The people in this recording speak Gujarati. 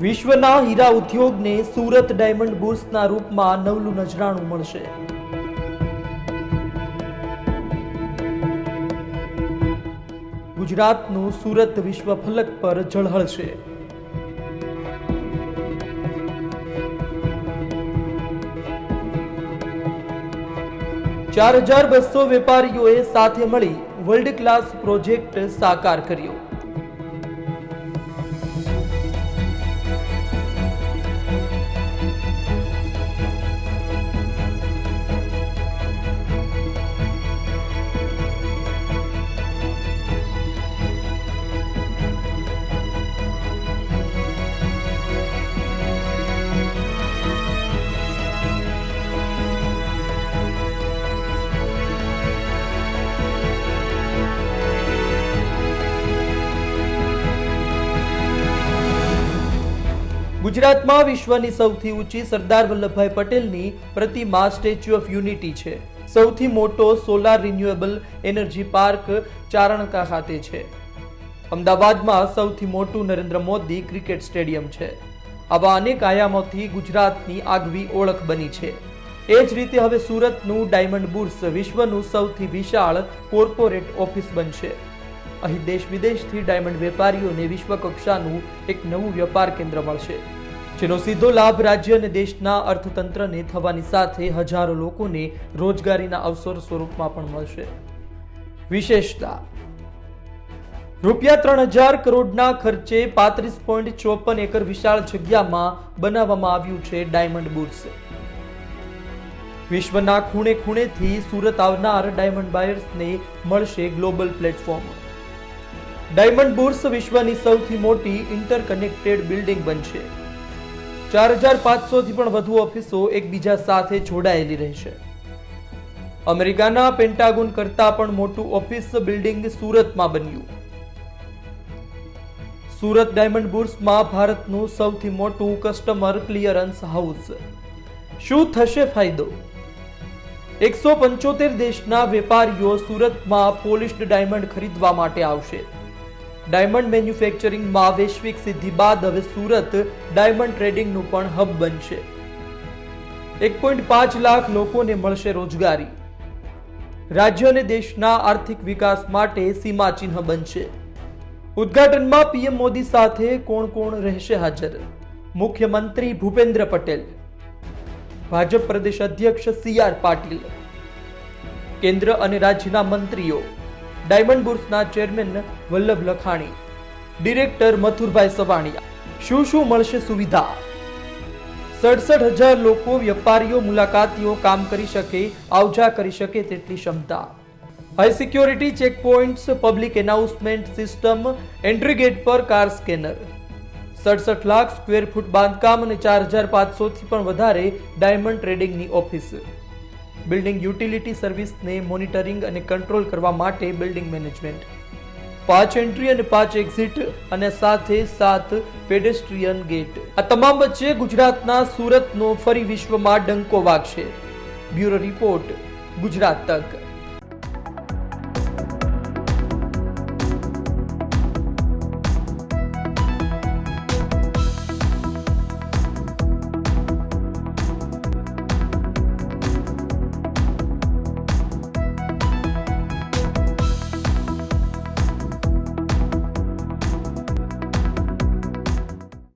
વિશ્વના હીરા ઉદ્યોગને સુરત ડાયમંડ બુર્સના રૂપમાં નવલું નજરાણું મળશે. ગુજરાતનું સુરત વિશ્વ ફલક પર ઝળહળશે ચાર હજાર બસો વેપારીઓએ સાથે મળી વર્લ્ડ ક્લાસ પ્રોજેક્ટ સાકાર કર્યો. ગુજરાતમાં વિશ્વની સૌથી ઊંચી સરદાર વલ્લભભાઈ પટેલની પ્રતિમા સ્ટેચ્યુ ઓફ યુનિટી છે. સૌથી મોટો solar renewable energy park Charanka ખાતે છે. અમદાવાદમાં સૌથી મોટું નરેન્દ્ર મોદી ક્રિકેટ સ્ટેડિયમ છે. આવા અનેક આયામોથી ગુજરાતની આગવી ઓળખ બની છે. એ જ રીતે હવે સુરતનું ડાયમંડ બુર્સ વિશ્વનું સૌથી વિશાળ કોર્પોરેટ ઓફિસ બનશે. અહીં દેશ વિદેશથી ડાયમંડ વેપારીઓને વિશ્વ કક્ષાનું એક નવું વેપાર કેન્દ્ર મળશે. જેનો સીધો લાભ રાજ્ય અને દેશના અર્થતંત્રને થવાની સાથે હજારો લોકોને રોજગારીના અવસર સ્વરૂપમાં પણ મળશે. વિશેષતા. રૂપિયા ત્રણ હજાર કરોડના ખર્ચે પાંત્રીસ પોઈન્ટ ચોપન એકર વિશાળ જગ્યામાં બનાવવામાં આવ્યું છે ડાયમંડ બુર્સ. વિશ્વના ખૂણે ખૂણેથી સુરત આવનાર ડાયમંડ બાયર્સને મળશે ગ્લોબલ પ્લેટફોર્મ. ડાયમંડ બુર્સ વિશ્વની સૌથી મોટી ઇન્ટરકનેક્ટેડ બિલ્ડિંગ બનશે. ચાર હજાર પાંચસોથી પણ વધુ ઓફિસો એકબીજા સાથે જોડાયેલી રહેશે. અમેરિકાના પેન્ટાગોન કરતા પણ મોટું ઓફિસ બિલ્ડિંગ સુરતમાં બન્યું. સુરત ડાયમંડ બુર્સમાં ભારતનું સૌથી મોટું કસ્ટમર ક્લિયરન્સ હાઉસ. શું થશે ફાયદો? એકસો પંચોતેર દેશના વેપારીઓ સુરતમાં પોલિશ્ડ ડાયમંડ ખરીદવા માટે આવશે. ડાયમંડ મેન્યુફેક્ચરિંગમાં વૈશ્વિક સિદ્ધિ બાદ હવે સુરત ડાયમંડ ટ્રેડિંગનું પણ હબ બનશે. એક પોઈન્ટ પાંચ લાખ લોકોને મળશે રોજગારી. રાજ્ય અને દેશના આર્થિક વિકાસ માટે સીમાચિહ્ન બનશે. ઉદ્ઘાટનમાં પીએમ મોદી સાથે કોણ કોણ રહેશે હાજર? મુખ્યમંત્રી ભૂપેન્દ્ર પટેલ. ભાજપ પ્રદેશ અધ્યક્ષ સી આર પાટીલ. કેન્દ્ર અને રાજ્યના મંત્રીઓ. ડાયમંડ બુર્સના ચેરમેન વલ્લભ લખાણી, ડિરેક્ટર મથુરભાઈ સવાણિયા. શું શું મળશે સુવિધા? સડસઠ હજાર લોકો, વેપારીઓ, મુલાકાતીઓ કામ કરી શકે, આવજા કરી શકે તેટલી ક્ષમતા. High security check points public announcement system entry gate પર કાર સ્કેનર સડસઠ લાખ સ્ક્વેર ફૂટ બાંધકામ અને ચાર હજાર પાંચસોથી પણ વધારે ડાયમંડ ટ્રેડિંગની ઓફિસ. બિલ્ડિંગ યુટિલિટી સર્વિસને મોનિટરિંગ અને કંટ્રોલ કરવા માટે બિલ્ડિંગ મેનેજમેન્ટ. પાંચ એન્ટ્રી અને પાંચ એક્ઝિટ અને સાથે સાત પેડેસ્ટ્રીયન ગેટ. આ તમામ વચ્ચે ગુજરાતના સુરતનો ફરી વિશ્વમાં ડંકો વાગશે. બ્યુરો રિપોર્ટ, ગુજરાત તક.